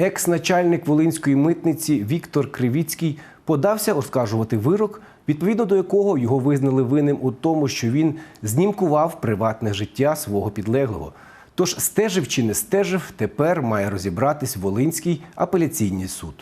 Екс-начальник Волинської митниці Віктор Кривіцький подався оскаржувати вирок, відповідно до якого його визнали винним у тому, що він знімкував приватне життя свого підлеглого. Тож стежив чи не стежив, тепер має розібратись Волинський апеляційний суд.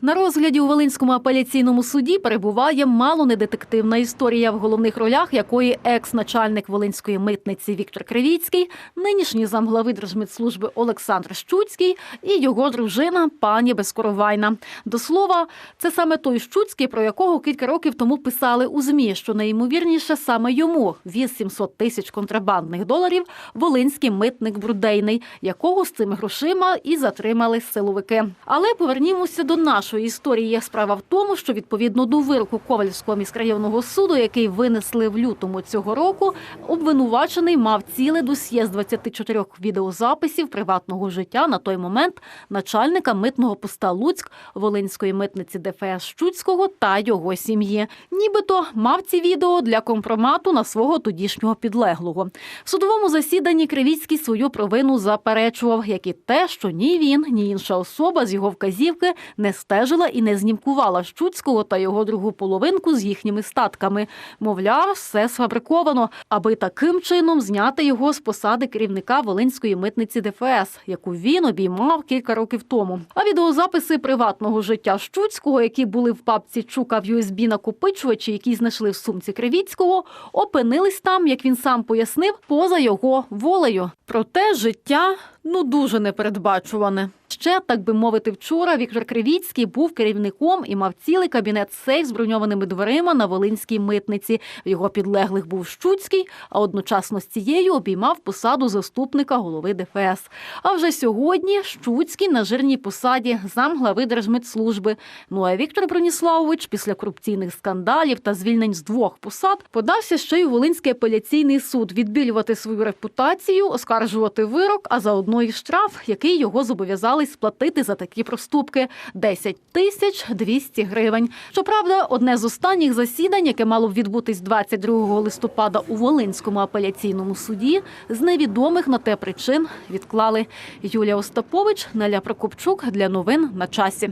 На розгляді у Волинському апеляційному суді перебуває мало не детективна історія, в головних ролях якої екс-начальник Волинської митниці Віктор Кривіцький, нинішній замглави Держмитслужби Олександр Щуцький і його дружина пані Безкоровайна. До слова, це саме той Щуцький, про якого кілька років тому писали у ЗМІ, що найімовірніше саме йому віз 700 тисяч контрабандних доларів волинський митник Брудейний, якого з цими грошима і затримали силовики. Але повернімося до нашої історії. Справа в тому, що відповідно до вироку Ковальського міськрайонного суду, який винесли в лютому цього року, обвинувачений мав ціле досьє з 24 відеозаписів приватного життя на той момент начальника митного поста Луцьк Волинської митниці ДФС Щуцького та його сім'ї. Нібито мав ці відео для компромату на свого тодішнього підлеглого. В судовому засіданні Кривіцький свою провину заперечував, як і те, що ні він, ні інша особа з його вказівки не стежила і не знімкувала Щуцького та його другу половинку з їхніми статками. Мовляв, все сфабриковано, аби таким чином зняти його з посади керівника Волинської митниці ДФС, яку він обіймав кілька років тому. А відеозаписи приватного життя Щуцького, які були в папці Чука в USB накопичувачі, які знайшли в сумці Кривіцького, опинились там, як він сам пояснив, поза його волею. Проте життя ну дуже непередбачуване. Ще, так би мовити, вчора Віктор Кривіцький був керівником і мав цілий кабінет сейф з броньованими дверима на Волинській митниці. Його підлеглих був Щуцький, а одночасно з цією обіймав посаду заступника голови ДФС. А вже сьогодні Щуцький на жирній посаді замглави Держмитслужби. Ну а Віктор Броніславович після корупційних скандалів та звільнень з двох посад подався ще й у Волинський апеляційний суд відбілювати свою репутацію, оскаржувати вирок, а заодно і штраф, який його зобов'язали сплатити за такі проступки 10 тисяч 200 гривень. Щоправда, одне з останніх засідань, яке мало б відбутись 22 листопада у Волинському апеляційному суді, з невідомих на те причин відклали. Юлія Остапович, Неля Прокопчук для новин на часі.